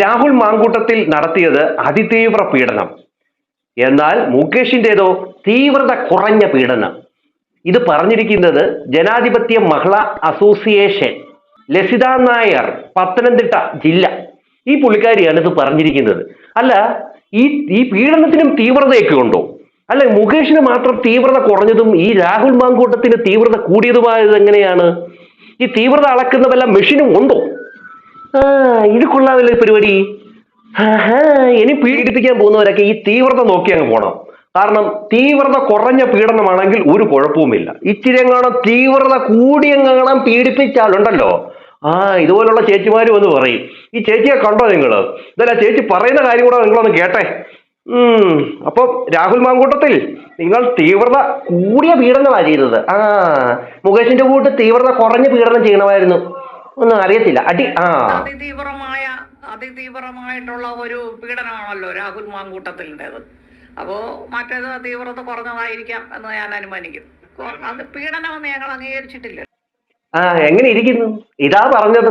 രാഹുൽ മാങ്കൂട്ടത്തിൽ നടത്തിയത് അതിതീവ്ര പീഡനം. എന്നാൽ മുകേഷിന്റെതോ തീവ്രത കുറഞ്ഞ പീഡനം. ഇത് പറഞ്ഞിരിക്കുന്നത് ജനാധിപത്യ മഹിളാ അസോസിയേഷൻ ലസിത നായർ പത്തനംതിട്ട ജില്ല. ഈ പുള്ളിക്കാരിയാണ് ഇത് പറഞ്ഞിരിക്കുന്നത്. അല്ല ഈ ഈ പീഡനത്തിനും തീവ്രതയൊക്കെ ഉണ്ടോ? അല്ല മുകേഷിന് മാത്രം തീവ്രത കുറഞ്ഞതും ഈ രാഹുൽ മാങ്കൂട്ടത്തിന് തീവ്രത കൂടിയതുമായത് എങ്ങനെയാണ്? ഈ തീവ്രത അളക്കുന്ന വല്ല മെഷീനും ഉണ്ടോ? ഇത് കൊള്ളാമല്ലോ പരിപാടി. ഇനി പീഡിപ്പിക്കാൻ പോകുന്നവരൊക്കെ ഈ തീവ്രത നോക്കി അങ്ങ് പോണം. കാരണം തീവ്രത കുറഞ്ഞ പീഡനമാണെങ്കിൽ ഒരു കുഴപ്പവുമില്ല. ഇച്ചിരി എങ്ങാണം തീവ്രത കൂടിയെങ്ങാണം പീഡിപ്പിച്ചാലുണ്ടല്ലോ. ആ ഇതുപോലുള്ള ചേച്ചിമാരും എന്ന് പറയും. ഈ ചേച്ചിയെ കണ്ടോ നിങ്ങൾ? ഇതല്ല ചേച്ചി പറയുന്ന കാര്യം കൂടെ നിങ്ങളൊന്ന് കേട്ടെ. ഉം അപ്പൊ രാഹുൽ മാങ്കൂട്ടത്തിൽ നിങ്ങൾ തീവ്രത കൂടിയ പീഡനമാണ് ചെയ്തത്. ആ മുകേഷിന്റെ കൂട്ട് തീവ്രത കുറഞ്ഞ പീഡനം ചെയ്യണമായിരുന്നു ഒന്നും അറിയത്തില്ല. അടി ആ. അതിതീവ്രമായ അതിതീവ്രമായിട്ടുള്ള ഒരു പീഡനമാണല്ലോ രാഹുൽ മാങ്കൂട്ടത്തിന്റെത് അപ്പോ മറ്റേത് തീവ്രത കുറഞ്ഞതായിരിക്കാം എന്ന് ഞാൻ അനുമാനിക്കുന്നു. അത് പീഡനമെന്ന് ഞങ്ങൾ അംഗീകരിച്ചിട്ടില്ല ആ എങ്ങനെ ഇരിക്കുന്നു? ഇതാ പറഞ്ഞത്.